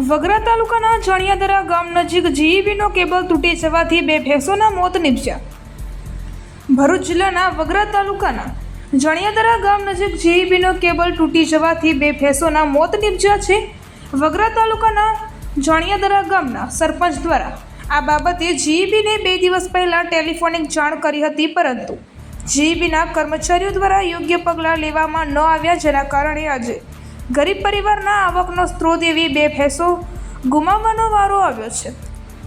વગરા તાલુકાના જણિયાદરા ગામ નજીક જીઈબીનો કેબલ તૂટી જવાથી બે ભેંસોના મોત નીપજ્યા. ભરૂચ જિલ્લાના વગરા તાલુકાના જણિયાદરા ગામ નજીક જીઈબીનો કેબલ તૂટી જવાથી બે ભેંસોના મોત નીપજ્યા છે. વગરા તાલુકાના જણિયાદરા ગામના સરપંચ દ્વારા આ બાબતે જીઈબીને બે દિવસ પહેલાં ટેલિફોનિક જાણ કરી હતી, પરંતુ જીઈબીના કર્મચારીઓ દ્વારા યોગ્ય પગલાં લેવામાં ન આવ્યા, જેના કારણે આજે ગરીબ પરિવારના આવકનો સ્ત્રોત એવી બે ભેંસો ગુમાવવાનો વારો આવ્યો છે.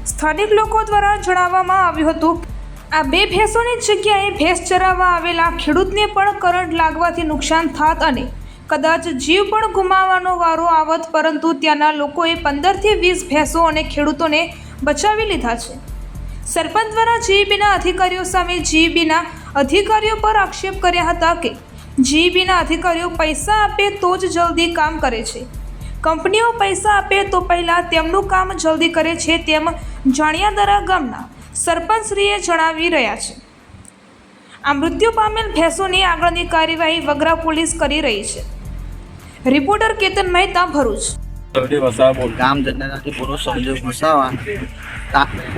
સ્થાનિક લોકો દ્વારા જણાવવામાં આવ્યું હતું, આ બે ભેંસોની જગ્યાએ ભેંસ ચરાવવા આવેલા ખેડૂતને પણ કરંટ લાગવાથી નુકસાન થાત અને કદાચ જીવ પણ ગુમાવવાનો વારો આવત, પરંતુ ત્યાંના લોકોએ પંદરથી વીસ ભેંસો અને ખેડૂતોને બચાવી લીધા છે. સરપંચ દ્વારા જીઈબીના અધિકારીઓ સામે જીઈબીના અધિકારીઓ પર આક્ષેપ કર્યા હતા કે જીઈબીના અધિકારીઓ પૈસા આપે તો જ જલ્દી કામ કરે છે. કંપનીઓ પૈસા આપે તો પહેલાં તેમનું કામ જલ્દી કરે છે તેમ જાણિયાદરા ગામના સરપંચશ્રીએ જણાવી રહ્યા છે. આ મૃત્યુ પામેલ ભેંસોની આગળની કાર્યવાહી વગરા પોલીસ કરી રહી છે. રિપોર્ટર કેતન મહેતા ભરૂચ. ગામ જનતાથી પૂરો સંજોગ વસાવા.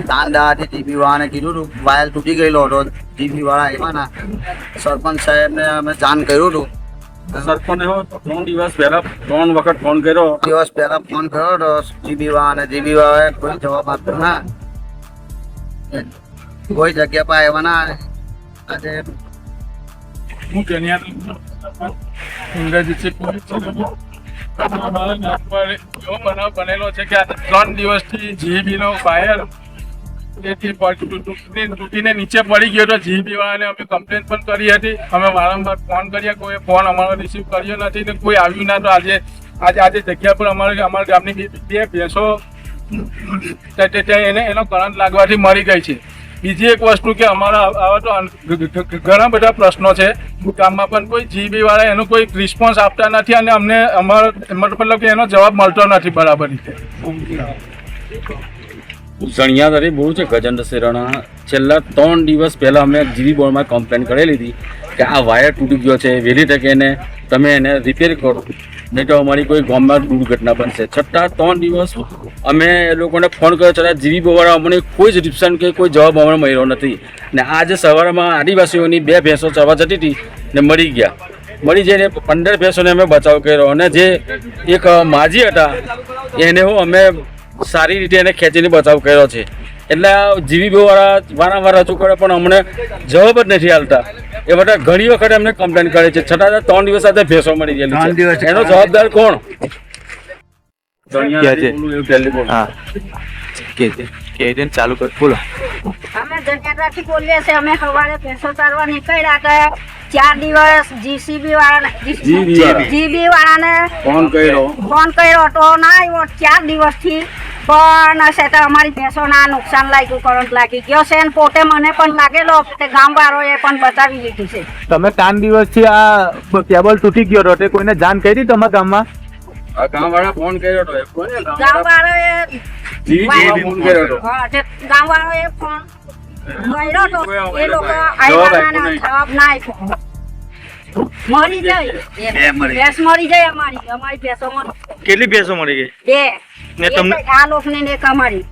તાન જીબી વાળાને કીધું હતું વાયર તૂટી ગયેલો હતો. જીબી વાળા આવ્યા સરપંચ સાહેબને અમે જાણ કર્યું હતું સરપંચ ત્રણ દિવસ પહેલા ત્રણ વખત ફોન કર્યો. દિવસ પહેલા ફોન કર્યો હતો જીબી વાળાને. જીબી વાળાએ કોઈ જવાબ આપ્યો ના. કોઈ જગ્યા પર આવ્યા ના. આજે હું કેન્યા ઇંગ્રેજી પોલીસ એવો બનાવ બનેલો છે કે ત્રણ દિવસથી જીબી નો વાયર તેથી તૂટીને નીચે પડી ગયો તો જીબી વાળાને અમે કમ્પ્લેન પણ કરી હતી. અમે વારંવાર ફોન કર્યા. કોઈ ફોન અમારો રિસીવ કર્યો નથી ને કોઈ આવ્યું ના. તો આજે આજે આજે જગ્યા પર અમારે, અમારા ગામની બે ભેંસો એને, એનો કરંટ લાગવાથી મરી ગઈ છે. બીજી એક વસ્તુ કે અમારા આવા તો ઘણા બધા પ્રશ્નો છે. ગામમાં પણ કોઈ જીબી વાળા એનો કોઈ રિસ્પોન્સ આપતા નથી અને અમને અમારો મતલબ કે એનો જવાબ મળતો નથી બરાબર રીતે. સણિયાદરી બહુ છે, ગજેન્દ્ર શેરાણા, છેલ્લા ત્રણ દિવસ પહેલાં અમે જીવી બોર્ડમાં કમ્પ્લેન કરેલી હતી કે આ વાયર તૂટી ગયો છે, વહેલી તકે એને તમે એને રિપેર કરો. નહીં તો અમારી કોઈ ગામમાં દુર્ઘટના બનશે. છતાં ત્રણ દિવસ અમે એ લોકોને ફોન કર્યો છતાં જીવી બોવાળા અમને કોઈ જ રિપ્શન કે કોઈ જવાબ અમને મળ્યો નથી. ને આજે સવારમાં આદિવાસીઓની બે ભેંસો ચરવા જતી હતી ને મરી ગયા. મળી જઈને પંદર ભેંસોને અમે બચાવ કર્યો અને જે એક માજી હતા, એને હું અમે સારી રીતે એને ખેંચીને બચાવ કર્યો છે. એટલે જીવી બોવાળા વારંવાર રજૂ કરે પણ અમને જવાબ જ નથી હાલતા. એ બધા ઘણી વખત એમને કમ્પ્લેન કરે છે. છતાં ત્રણ દિવસ સાથે ભેસો મળી ગયેલી છે. એનો જવાબદાર કોણ? ક્યાં છે? બોલું એવું ટેલિફોન. હા. કે છે? કે છે ને ચાલુ કર બોલો. અમે જગ્યાથી બોલીએ છીએ. અમે સવારે ભેંસો ચારવા નીકળ્યા હતા. ચાર દિવસ જીસીબી વાળાને વાળા. જીબી વાળાને ફોન કર્યો. ફોન કર્યો તો ના આવ્યો. ચાર દિવસથી પણ છે તો અમારી ભેંસોના નુકસાન લાગ્યું કરંટ લાગી ગયો છે અને પોતે મને પણ લાગેલો તે ગામવાળાએ પણ બતાવી લીધી છે. તમે ત્રણ દિવસથી આ કેબલ તૂટી ગયો હતો તે કોઈને જાણ કરી તમારા ગામમાં? ગામવાળા ફોન કર્યો હતો એ કોને ગામવાળા? ગામવાળાએ ફોન કર્યો હતો. ગામવાળાએ ફોન કર્યો તો એ લોકો આવ્યા. જવાબ ના આપ્યો. મરી જાય ભેંસ મરી જાય અમારી અમારી ભેંસો મરી કેટલી ભેંસો મળી ગઈ? બે. ને તમને આ લોકની ને અમારી.